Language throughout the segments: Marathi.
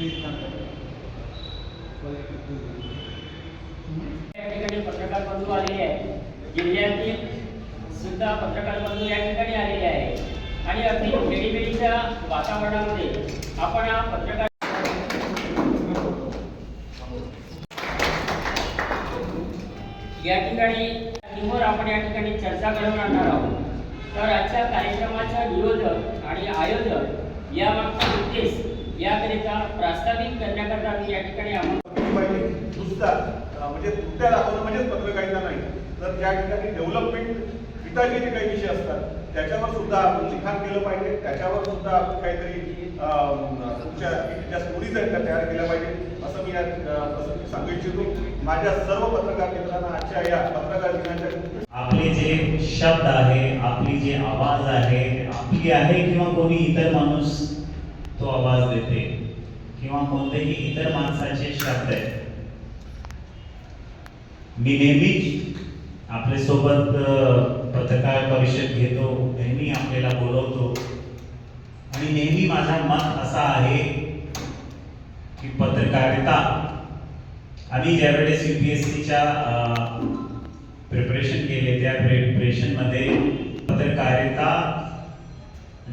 या ठिकाणी पत्रकार बंधू आलेले आहे जिल्ह्यातील सुद्धा पत्रकार बंधू या ठिकाणी आलेले आणि अगदी वातावरणामध्ये आपण हा पत्रकार या ठिकाणी आपण या ठिकाणी चर्चा घडवून आणणार आहोत. तर आजच्या कार्यक्रमाचा नियोजक आणि आयोजक या मागचा याकरिता प्रास्ताविक करण्याकरता मी या ठिकाणी पाहिजे नुसता अं, म्हणजे तुट्या दाखवणं म्हणजेच पत्रकारिता नाही. तर त्या ठिकाणी डेव्हलपमेंट हिताचे जे काही विषय असतात त्याच्यावर सुद्धा आपण लिखाण केलं पाहिजे. त्याच्यावर सुद्धा आपण काहीतरी तुमच्या ज्या स्टोरीज आहेत त्या तयार केल्या पाहिजे असं मी या प्रसंगी सांगू इच्छितो. माझ्या सर्व पत्रकार मित्रांना आजच्या या पत्रकार दिनाच्या आपले जे शब्द आहे आपली जे आवाज आहे आपली आहे किंवा कोणी इतर माणूस तो आवाज देते. किंवा कोणतेही इतर माणसाचे शब्द आहेत. मी नेहमीच आपल्यासोबत पत्रकार परिषद घेतो नेहमी आपल्याला बोलवतो. आणि नेहमी माझा मत असा आहे की पत्रकारिता आम्ही ज्यावेळेस यू पी एस सीच्या प्रिपरेशन केले त्या प्रिपरेशनमध्ये पत्रकारिता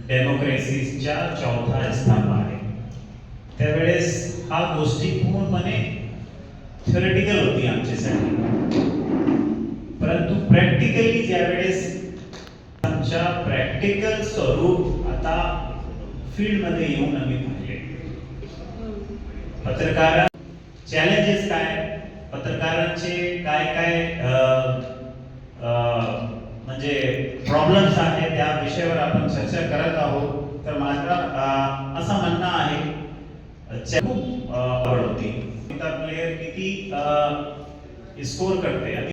डेमोक्रेसीच्या चौथा स्तंभ आहे. त्यावेळेस हा गोष्टी पूर्णपणे थिअरिटिकल होती आमच्यासाठी. परंतु प्रॅक्टिकली ज्यावेळेस आमच्या प्रॅक्टिकल स्वरूप आता फील्डमध्ये येऊन आम्ही पाहिले. पत्रकार चॅलेंजेस काय? पत्रकारांचे काय काय प्रॉब्लेम्स आहेत त्या विषयावर आपण चर्चा करत आहोत. तर माझं असं म्हणणं आहे खूप आवड होती. प्लेयर किती स्कोर करते. आणि